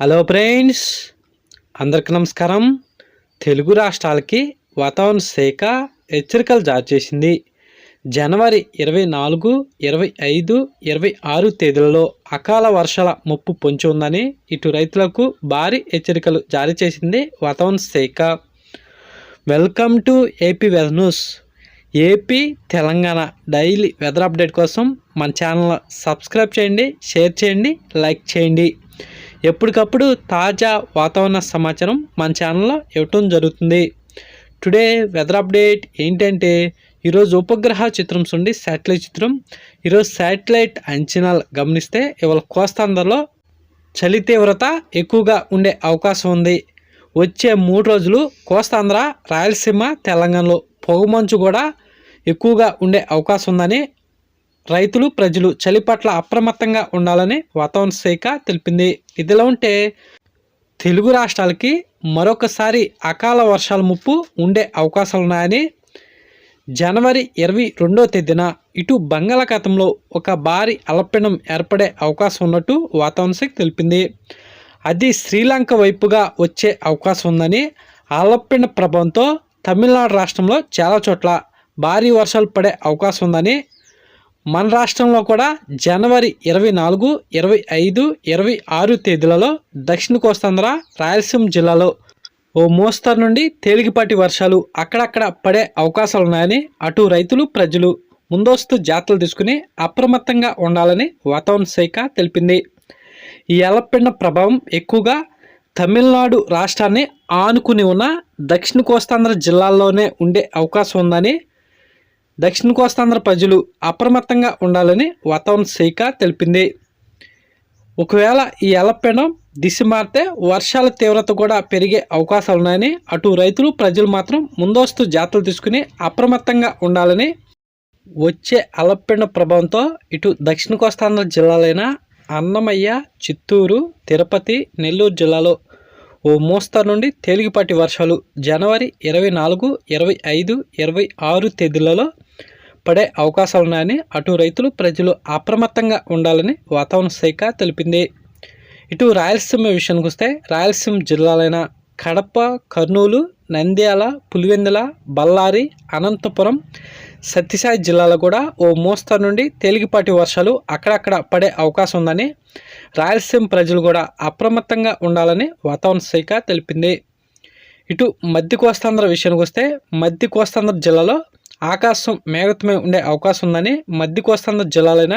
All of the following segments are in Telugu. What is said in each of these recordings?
హలో ఫ్రెండ్స్ అందరికి నమస్కారం. తెలుగు రాష్ట్రాలకి వాతావరణ శాఖ హెచ్చరికలు జారీ చేసింది. జనవరి ఇరవై నాలుగు ఇరవై ఐదు ఇరవై ఆరు తేదీలలో అకాల వర్షాల ముప్పు పొంచి ఉందని ఇటు రైతులకు భారీ హెచ్చరికలు జారీ చేసింది వాతావరణ శాఖ. Welcome to AP weather news AP Telangana daily weather update కోసం మన ఛానల్ సబ్స్క్రైబ్ చేయండి షేర్ చేయండి లైక్ చేయండి. ఎప్పటికప్పుడు తాజా వాతావరణ సమాచారం మన ఛానల్లో ఇవ్వటం జరుగుతుంది. టుడే వెదర్ అప్డేట్ ఏంటంటే ఈరోజు ఉపగ్రహ చిత్రం నుండి శాటిలైట్ చిత్రం. ఈరోజు శాటిలైట్ అంచనాలు గమనిస్తే ఇవాళ కోస్తాంధ్రలో చలి తీవ్రత ఎక్కువగా ఉండే అవకాశం ఉంది. వచ్చే మూడు రోజులు కోస్తాంధ్ర రాయలసీమ తెలంగాణలో పొగమంచు కూడా ఎక్కువగా ఉండే అవకాశం ఉందని రైతులు ప్రజలు చలి పట్ల అప్రమత్తంగా ఉండాలని వాతావరణ శాఖ తెలిపింది. ఇదిలా ఉంటే తెలుగు రాష్ట్రాలకి మరొకసారి అకాల వర్షాల ముప్పు ఉండే అవకాశాలు ఉన్నాయని జనవరి ఇరవై రెండో తేదీన ఇటు బంగాళాఖాతంలో ఒక భారీ అల్పపీడనం ఏర్పడే అవకాశం ఉన్నట్టు వాతావరణ శాఖ తెలిపింది. అది శ్రీలంక వైపుగా వచ్చే అవకాశం ఉందని అల్పపీడన ప్రభావంతో తమిళనాడు రాష్ట్రంలో చాలా చోట్ల భారీ వర్షాలు పడే అవకాశం ఉందని మన రాష్ట్రంలో కూడా జనవరి ఇరవై నాలుగు ఇరవై ఐదు ఇరవై ఆరు తేదీలలో దక్షిణ కోస్తాంధ్ర రాయలసీమ జిల్లాలో ఓ మోస్తరు నుండి తేలికపాటి వర్షాలు అక్కడక్కడ పడే అవకాశాలు ఉన్నాయని అటు రైతులు ప్రజలు ముందస్తు జాగ్రత్తలు తీసుకుని అప్రమత్తంగా ఉండాలని వాతావరణ శాఖ తెలిపింది. ఈ ఎలపిండ ప్రభావం ఎక్కువగా తమిళనాడు రాష్ట్రాన్ని ఆనుకుని ఉన్న దక్షిణ కోస్తాంధ్ర జిల్లాల్లోనే ఉండే అవకాశం ఉందని దక్షిణ కోస్తాంధ్ర ప్రజలు అప్రమత్తంగా ఉండాలని వాతావరణ శాఖ తెలిపింది. ఒకవేళ ఈ ఎలపెనం దిశ మారితే వర్షాల తీవ్రత కూడా పెరిగే అవకాశాలు ఉన్నాయని అటు రైతులు ప్రజలు మాత్రం ముందస్తు జాగ్రత్తలు తీసుకుని అప్రమత్తంగా ఉండాలని వచ్చే అలపెండ ప్రభావంతో ఇటు దక్షిణ కోస్తాంధ్ర జిల్లాలైన అన్నమయ్య చిత్తూరు తిరుపతి నెల్లూరు జిల్లాలో ఓ మోస్తరు నుండి తేలికపాటి వర్షాలు జనవరి ఇరవై నాలుగు ఇరవై ఐదు ఇరవై ఆరు తేదీలలో పడే అవకాశాలు ఉన్నాయని అటు రైతులు ప్రజలు అప్రమత్తంగా ఉండాలని వాతావరణ శాఖ తెలిపింది. ఇటు రాయలసీమ విషయానికి వస్తే రాయలసీమ జిల్లాలైన కడప కర్నూలు నంద్యాల పులివెందుల బళ్ళారి అనంతపురం సత్యసాయి జిల్లాలో కూడా ఓ మోస్తరు నుండి తేలికపాటి వర్షాలు అక్కడక్కడ పడే అవకాశం ఉందని రాయలసీమ ప్రజలు కూడా అప్రమత్తంగా ఉండాలని వాతావరణ శాఖ తెలిపింది. ఇటు మధ్య కోస్తాంధ్ర విషయానికి వస్తే మధ్య కోస్తాంధ్ర జిల్లాలో ఆకాశం మేఘతమై ఉండే అవకాశం ఉందని మధ్య కోస్తాంధ్ర జిల్లాలైన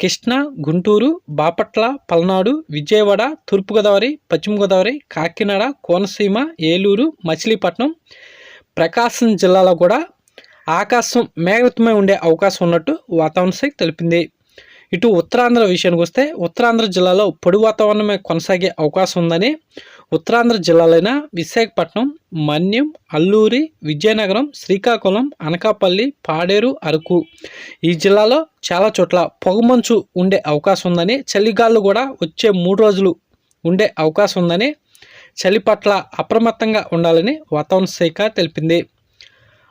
కృష్ణా గుంటూరు బాపట్ల పల్నాడు విజయవాడ తూర్పుగోదావరి పశ్చిమ గోదావరి కాకినాడ కోనసీమ ఏలూరు మచిలీపట్నం ప్రకాశం జిల్లాలో కూడా ఆకాశం మేఘతమై ఉండే అవకాశం ఉన్నట్టు వాతావరణ శాఖ తెలిపింది. ఇటు ఉత్తరాంధ్ర విషయానికి వస్తే ఉత్తరాంధ్ర జిల్లాలో పొడి వాతావరణమే కొనసాగే అవకాశం ఉందని ఉత్తరాంధ్ర జిల్లాలైన విశాఖపట్నం మన్యం అల్లూరి విజయనగరం శ్రీకాకుళం అనకాపల్లి పాడేరు అరకు. ఈ జిల్లాలో చాలా చోట్ల పొగమంచు ఉండే అవకాశం ఉందని చలిగాళ్ళు కూడా వచ్చే మూడు రోజులు ఉండే అవకాశం ఉందని చలి పట్ల అప్రమత్తంగా ఉండాలని వాతావరణ శాఖ తెలిపింది.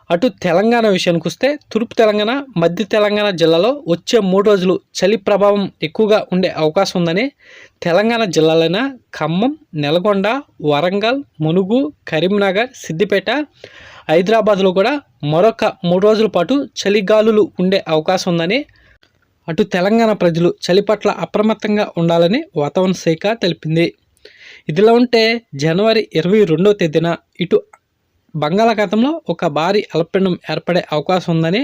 అటు తెలంగాణ విషయానికి వస్తే తూర్పు తెలంగాణ మధ్య తెలంగాణ జిల్లాలో వచ్చే మూడు రోజులు చలి ప్రభావం ఎక్కువగా ఉండే అవకాశం ఉందని తెలంగాణ జిల్లాలైన ఖమ్మం నెలకొండ వరంగల్ మునుగు కరీంనగర్ సిద్దిపేట హైదరాబాద్లో కూడా మరొక మూడు రోజుల పాటు చలిగాలులు ఉండే అవకాశం ఉందని అటు తెలంగాణ ప్రజలు చలి పట్ల అప్రమత్తంగా ఉండాలని వాతావరణ శాఖ తెలిపింది. ఇదిలా ఉంటే జనవరి ఇరవై రెండవ తేదీన ఇటు బంగాళాఖాతంలో ఒక భారీ అల్పపీడనం ఏర్పడే అవకాశం ఉందని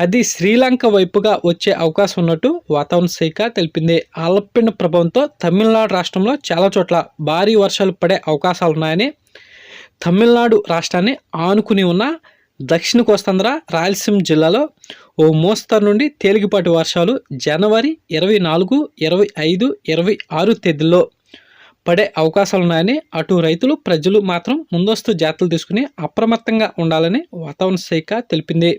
అది శ్రీలంక వైపుగా వచ్చే అవకాశం ఉన్నట్టు వాతావరణ శాఖ తెలిపింది. అల్పపీడన ప్రభావంతో తమిళనాడు రాష్ట్రంలో చాలా చోట్ల భారీ వర్షాలు పడే అవకాశాలు ఉన్నాయని తమిళనాడు రాష్ట్రాన్ని ఆనుకుని ఉన్న దక్షిణ కోస్తాంధ్ర రాయలసీమ జిల్లాలో ఓ మోస్తరు నుండి తేలికపాటి వర్షాలు జనవరి ఇరవై నాలుగు ఇరవై ఐదు ఇరవై ఆరు తేదీల్లో పడే అవకాశాలు ఉన్నాయని అటు రైతులు ప్రజలు మాత్రం ముందస్తు జాగ్రత్తలు తీసుకుని అప్రమత్తంగా ఉండాలని వాతావరణ శాఖ తెలిపింది.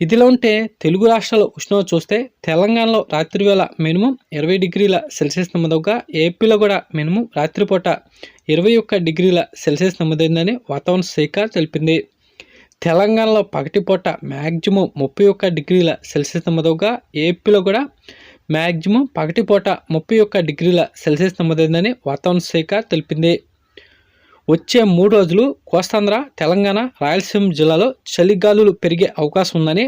ఇదిలా ఉంటే తెలుగు రాష్ట్రాల ఉష్ణోగ్రత చూస్తే తెలంగాణలో రాత్రి వేళ మినిమం ఇరవై డిగ్రీల సెల్సియస్ నమోదవగా ఏపీలో కూడా మినిమం రాత్రిపూట ఇరవై ఒక్క డిగ్రీల సెల్సియస్ నమోదైందని వాతావరణ శాఖ తెలిపింది. తెలంగాణలో పగటిపూట మ్యాక్సిమం ముప్పై ఒక్క డిగ్రీల సెల్సియస్ నమోదవగా ఏపీలో కూడా మ్యాక్సిమం పగటిపూట ముప్పై ఒక్క డిగ్రీల సెల్సియస్ నమోదైందని వాతావరణ శాఖ తెలిపింది. వచ్చే మూడు రోజులు కోస్తాంధ్ర తెలంగాణ రాయలసీమ జిల్లాలో చలిగాలులు పెరిగే అవకాశం ఉందని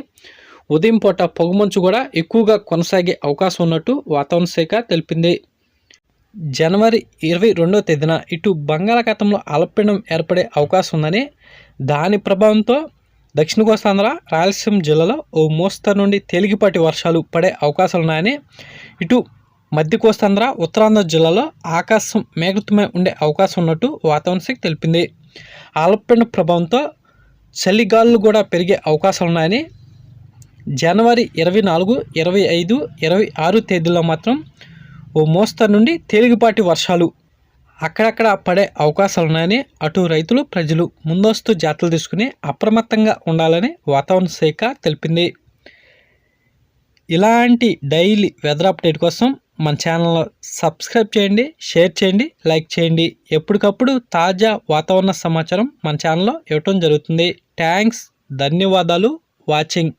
ఉదయం పూట పొగమంచు కూడా ఎక్కువగా కొనసాగే అవకాశం ఉన్నట్టు వాతావరణ శాఖ తెలిపింది. జనవరి ఇరవై రెండవ తేదీన ఇటు బంగాళాఖాతంలో అల్పపీడనం ఏర్పడే అవకాశం ఉందని దాని ప్రభావంతో దక్షిణ కోస్తాంధ్ర రాయలసీమ జిల్లాలో ఓ మోస్తరు నుండి తేలికపాటి వర్షాలు పడే అవకాశాలు ఉన్నాయని ఇటు మధ్య కోస్తాంధ్ర ఉత్తరాంధ్ర జిల్లాలో ఆకాశం మేఘతమై ఉండే అవకాశం ఉన్నట్టు వాతావరణ శాఖ తెలిపింది. ఆలపండ ప్రభావంతో చలిగాలులు కూడా పెరిగే అవకాశాలు ఉన్నాయని జనవరి ఇరవై నాలుగు ఇరవై ఐదు ఇరవై ఆరు తేదీల్లో మాత్రం ఓ మోస్తరు నుండి తేలికపాటి వర్షాలు అక్కడక్కడ పడే అవకాశాలు ఉన్నాయని అటు రైతులు ప్రజలు ముందస్తు జాతలు తీసుకుని అప్రమత్తంగా ఉండాలని వాతావరణ శాఖ తెలిపింది. ఇలాంటి డైలీ వెదర్ అప్డేట్ కోసం మన ఛానల్లో సబ్స్క్రైబ్ చేయండి షేర్ చేయండి లైక్ చేయండి. ఎప్పటికప్పుడు తాజా వాతావరణ సమాచారం మన ఛానల్లో ఇవ్వటం జరుగుతుంది. థ్యాంక్స్ ధన్యవాదాలు. వాచింగ్.